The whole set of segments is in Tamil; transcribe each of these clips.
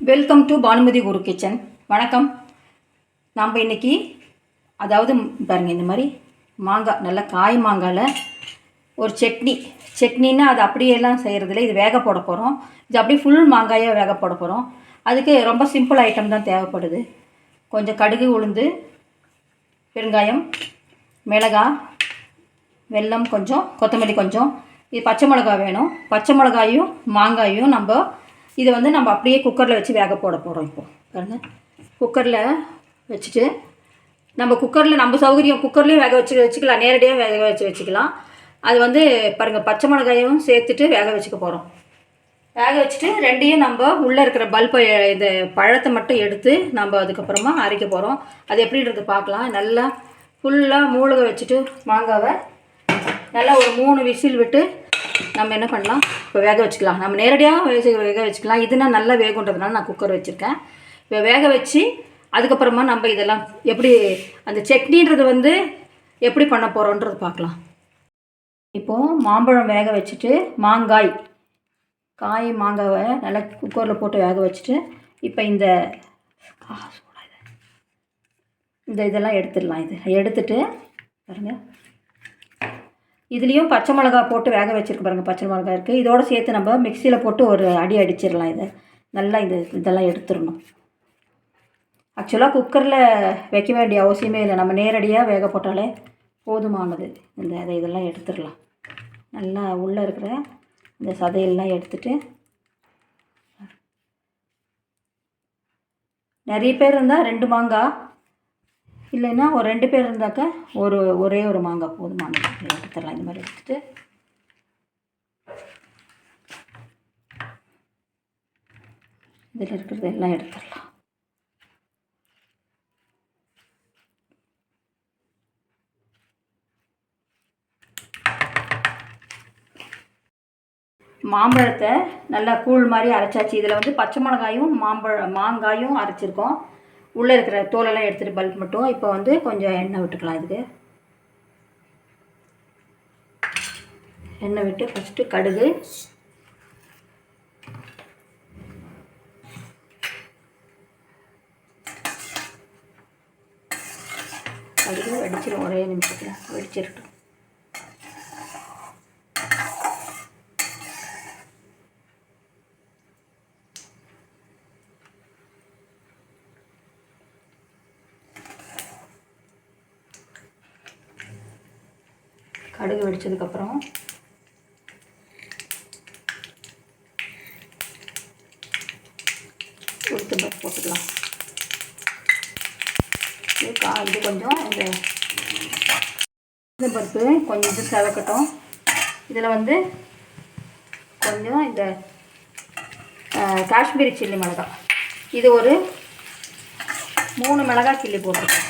Welcome to Bhanumathi Guru kitchen வணக்கம். நாம் இன்னைக்கு அதாவது பாருங்கள் இந்த மாதிரி மாங்காய் நல்ல காய் மாங்காயில் ஒரு சட்னி. சட்னின்னா அது அப்படியெல்லாம் செய்கிறதில்ல இது வேக போட போகிறோம் இது அப்படியே ஃபுல் மாங்காயாக வேக போட போகிறோம் அதுக்கு ரொம்ப சிம்பிள் ஐட்டம் தான் தேவைப்படுது. கொஞ்சம் கடுகு உளுந்து பெருங்காயம் மிளகாய் வெல்லம் கொஞ்சம் கொத்தமல்லி கொஞ்சம். இது பச்சை மிளகாய் வேணும். பச்சை மிளகாயும் மாங்காயும் நம்ம இதை வந்து நம்ம அப்படியே குக்கரில் வச்சு வேக போட போகிறோம் இப்போ. பாருங்கள் குக்கரில் வச்சுட்டு நம்ம குக்கரில் நம்ம சௌகரியம் குக்கர்லேயும் வேக வச்சு வச்சுக்கலாம். நேரடியாக வேக வச்சு வச்சுக்கலாம். அது வந்து பாருங்கள் பச்சை மிளகாயும் சேர்த்துட்டு வேக வச்சுக்க போகிறோம் வேக வச்சுட்டு ரெண்டையும் நம்ம உள்ளே இருக்கிற பல்பை இந்த பழத்தை மட்டும் எடுத்து நம்ம அதுக்கப்புறமா அரைக்க போகிறோம் அது எப்படின்றது பார்க்கலாம். நல்லா ஃபுல்லாக மூழ்க வச்சுட்டு மாங்காவை நல்லா ஒரு மூணு விசில் விட்டு நம்ம என்ன பண்ணலாம்? இப்போ வேக வச்சுக்கலாம். நம்ம நேரடியாக வேக வேக வச்சுக்கலாம். இதுனா நல்லா வேகுன்றதுனால நான் குக்கர் வச்சுருக்கேன். இப்போ வேக வச்சு அதுக்கப்புறமா நம்ம இதெல்லாம் எப்படி அந்த சட்னின்றது வந்து எப்படி பண்ண போகிறோன்றது பார்க்கலாம். இப்போது மாம்பழம் வேக வச்சுட்டு மாங்காய். காய் மாங்காவை நல்லா குக்கரில் போட்டு வேக வச்சுட்டு இப்போ இந்த இந்த இதெல்லாம் எடுத்துடலாம் இது. எடுத்துட்டு பாருங்கள் இதுலேயும் பச்சை மிளகா போட்டு வேக வச்சுருக்கு பாருங்கள் பச்சை மிளகா இருக்குது இதோட சேர்த்து நம்ம மிக்சியில் போட்டு ஒரு அடி அடிச்சிடலாம் இதை. நல்லா இது இதெல்லாம் எடுத்துடணும். ஆக்சுவலாக குக்கரில் வைக்க வேண்டிய அவசியமே இல்லை. நம்ம நேரடியாக வேக போட்டாலே போதுமானது. இந்த அதை இதெல்லாம் எடுத்துடலாம். நல்லா உள்ளே இருக்கிற இந்த சதையெல்லாம் எடுத்துட்டு நிறைய பேர் இருந்தால் ரெண்டு மாங்காய் இல்லைன்னா ஒரு ரெண்டு பேர் இருந்தாக்கா ஒரு ஒரே ஒரு மாங்காய் போதும் எடுத்துடலாம் இந்த மாதிரி எடுத்துட்டு இதில் இருக்கிறது எல்லாம் எடுத்துடலாம் மாம்பழத்தை நல்லா கூழ் மாதிரி அரைச்சாச்சு. இதில் வந்து பச்சை மிளகாயும் மாம்பழம் மாங்காயும் அரைச்சிருக்கோம். உள்ளே இருக்கிற தோலெல்லாம் எடுத்துகிட்டு பல்ப் மட்டும் இப்போ வந்து கொஞ்சம் எண்ணெய் விட்டுக்கலாம் இதுக்கு. எண்ணெய் விட்டு ஃபஸ்ட்டு கடுகு. கடுகு வெடிச்சிடும் ஒரே நிமிஷத்தில் வெடிச்சிருக்கட்டும் கடுகு வெடிச்சதுக்கப்புறம் உளுத்து பருப்பு போட்டுக்கலாம். இது கா இது கொஞ்சம் இந்த இந்த பருப்பு கொஞ்சம் இது செவக்கட்டும். இதில் வந்து கொஞ்சம் இந்த காஷ்மீரி சில்லி மிளகாய் இது ஒரு மூணு மிளகாய் சில்லி போட்டிருக்கேன்.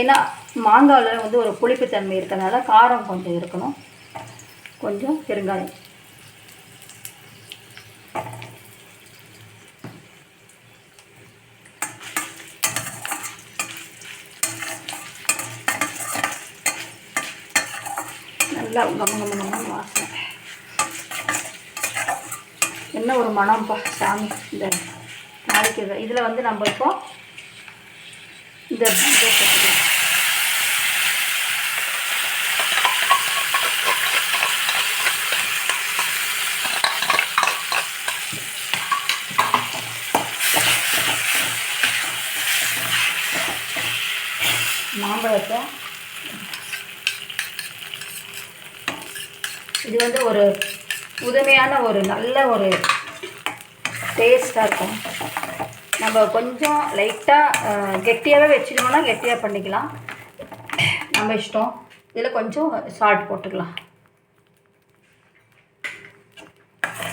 ஏன்னா மாங்காயில் வந்து ஒரு புளிப்புத்தன்மை இருக்கிறதுனால காரம் கொஞ்சம் இருக்கணும். கொஞ்சம் பெருங்காயம். நல்லா கம வாசனை. என்ன ஒரு மணம்ப்பா சாமி இந்த நாளைக்கு இதில் வந்து நம்ம இப்போ இந்த இதை போட்டுக்கலாம். மாம்பழத்தை. இது வந்து ஒரு புதுமையான ஒரு நல்ல ஒரு டேஸ்ட்டாக இருக்கும். நம்ம கொஞ்சம் லைட்டாக கெட்டியாகவே வச்சுக்கணும்னா கெட்டியாக பண்ணிக்கலாம். நம்ம இஷ்டம். இதில் கொஞ்சம் சால்ட் போட்டுக்கலாம்.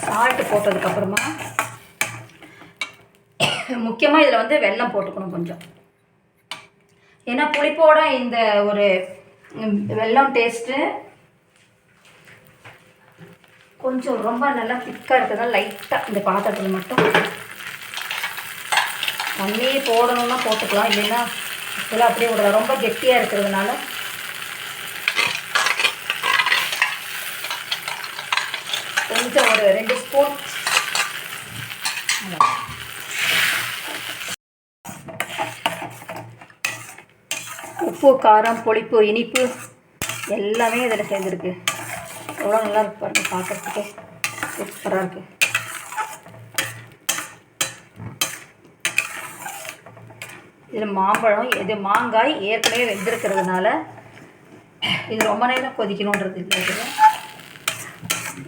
சால்ட் போட்டதுக்கப்புறமா முக்கியமாக இதில் வந்து வெல்லம் போட்டுக்கணும் கொஞ்சம். ஏன்னா புளிப்போட இந்த ஒரு வெல்லம் டேஸ்ட்டு கொஞ்சம் ரொம்ப நல்லா திக்காக இருக்கிறதால லைட்டாக இந்த பாத்திரத்தில் மட்டும் தண்ணியே போடணும்னா போட்டுக்கலாம். இல்லைன்னா இதெல்லாம் அப்படியே விடலாம். ரொம்ப கெட்டியாக இருக்கிறதுனால. கொஞ்சம் ஒரு ரெண்டு ஸ்பூன் உப்பு காரம் புளிப்பு இனிப்பு எல்லாமே இதில் சேர்ந்துருக்கு. எவ்வளோ நல்லா இருக்கு பாருங்க பார்க்குறதுக்கு சூப்பராக இருக்குது இதில் மாம்பழம் இது மாங்காய் ஏற்கனவே வெந்திருக்கிறதுனால இது ரொம்ப நேரம் கொதிக்கணுன்றது இல்லை இதில்.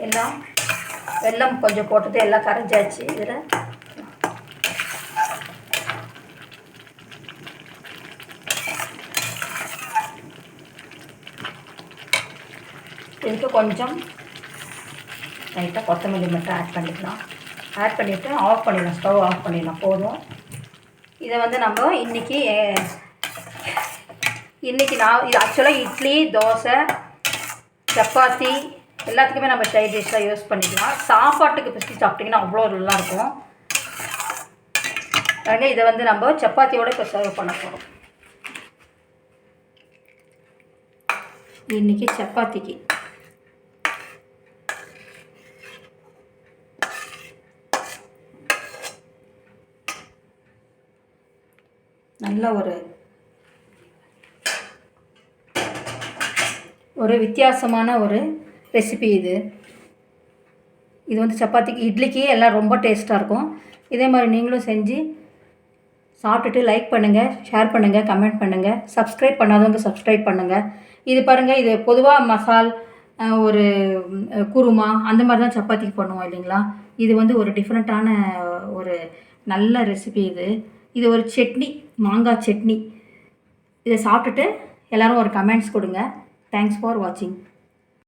எல்லாம் வெல்லம் கொஞ்சம் போட்டது எல்லாம் கரைஞ்சாச்சு இதில். இதுக்கு கொஞ்சம் லைட்டாக கொத்தமல்லி மட்டும் ஆட் பண்ணிக்கலாம். ஆட் பண்ணிவிட்டு ஆஃப் பண்ணிடலாம். ஸ்டவ் ஆஃப் பண்ணிடலாம். போதும். இதை வந்து நம்ம இன்றைக்கி இன்றைக்கி நான் இது ஆக்சுவலாக இட்லி தோசை சப்பாத்தி எல்லாத்துக்குமே நம்ம சைட் டிஷ்ஷாக யூஸ் பண்ணிக்கலாம். சாப்பாட்டுக்கு பிஸ்டி சாப்பிட்டிங்கன்னா அவ்வளோ நல்லாயிருக்கும். பாருங்க இதை வந்து நம்ம சப்பாத்தியோடு இப்போ சர்வ் பண்ண போகிறோம் இன்றைக்கி சப்பாத்திக்கு. நல்ல ஒரு ஒரு வித்தியாசமான ஒரு ரெசிபி இது. இது வந்து சப்பாத்திக்கு இட்லிக்கு எல்லாம் ரொம்ப டேஸ்ட்டாக இருக்கும். இதே மாதிரி நீங்களும் செஞ்சு சாப்பிட்டுட்டு லைக் பண்ணுங்கள் ஷேர் பண்ணுங்கள் கமெண்ட் பண்ணுங்கள் சப்ஸ்கிரைப் பண்ணாதவங்க சப்ஸ்கிரைப் பண்ணுங்கள் இது பாருங்கள் இது பொதுவாக மசால் ஒரு குருமா அந்த மாதிரி தான் சப்பாத்திக்கு பண்ணுவோம் இல்லைங்களா? இது வந்து ஒரு டிஃப்ரெண்ட்டான ஒரு நல்ல ரெசிபி இது. இது ஒரு சட்னி மாங்காய் சட்னி. இதை சாப்பிட்டுட்டு எல்லோரும் ஒரு கமெண்ட்ஸ் கொடுங்க. தேங்க்ஸ் ஃபார் வாட்சிங்